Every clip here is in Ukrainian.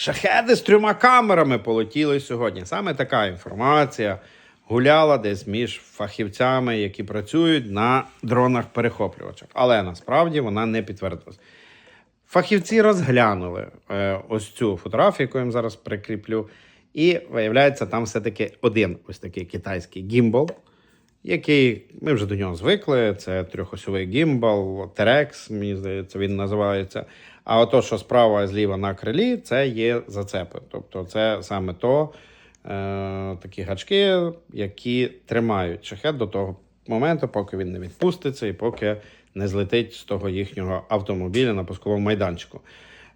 Шахеди з трьома камерами полетіли сьогодні. Саме така інформація гуляла десь між фахівцями, які працюють на дронах-перехоплювачах. Але насправді вона не підтвердилась. Фахівці розглянули е, ось цю фотографію, яку я зараз прикріплю. І виявляється, там все-таки один ось такий китайський гімбал, який ми вже до нього звикли. Це трьохосьовий гімбал, Terex, мені здається, він називається. А ото, що справа і зліва на крилі, це є зацепи. Тобто, це саме то е, такі гачки, які тримають шахет до того моменту, поки він не відпуститься і поки не злетить з того їхнього автомобіля на пусковому майданчику.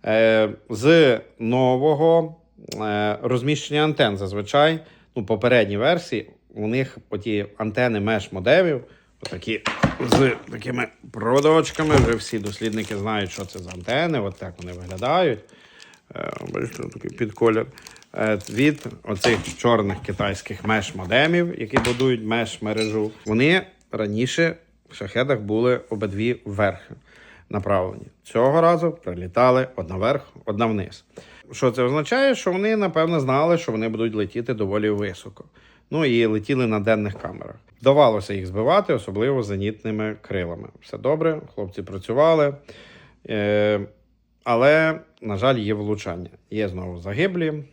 Е, з нового е, розміщення антен зазвичай, ну, попередні версії, у них оті антени меж модемів, отакі з такими проводочками. Вже всі дослідники знають, що це за антени, от так вони виглядають. Е, Бачите, такий під. Е, Від оцих чорних китайських меж модемів, які будують меж мережу, вони раніше в шахедах були обидві вверх направлені. Цього разу прилітали одна вверх, одна вниз. Що це означає? Що вони, напевно, знали, що вони будуть летіти доволі високо. Ну і летіли на денних камерах. Вдавалося їх збивати, особливо зенітними крилами. Все добре, хлопці працювали. Е, але, на жаль, є влучання. Є знову загиблі,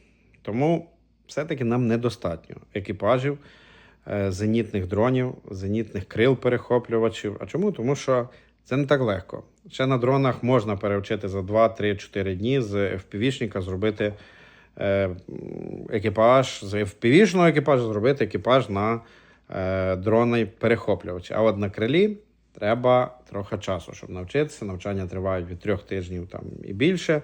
тому все-таки нам недостатньо екіпажів, е, зенітних дронів, зенітних крил перехоплювачів. А чому? Тому що це не так легко. Ще на дронах можна перевчити за 2-3-4 дні з FPV-шника зробити екіпаж, з FPV-шного екіпажу зробити екіпаж на е, дрони перехоплювачі. А от на крилі треба трохи часу, щоб навчитися. Навчання тривають від трьох тижнів там і більше.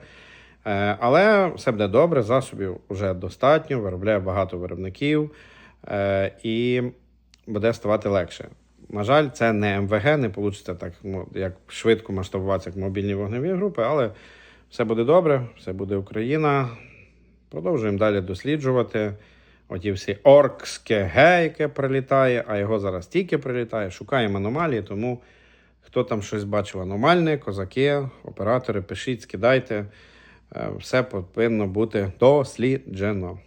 Е, але все буде добре, засобів вже достатньо, виробляє багато виробників е, і буде ставати легше. На жаль, це не МВГ, не вийде так ну, як швидко масштабуватися як мобільні вогневі групи, але все буде добре, все буде Україна. Продовжуємо далі досліджувати. Оті всі оркське ге, яке прилітає, а його зараз тільки прилітає. Шукаємо аномалії, тому хто там щось бачив аномальне, козаки, оператори, пишіть, скидайте. Е, Все повинно бути досліджено.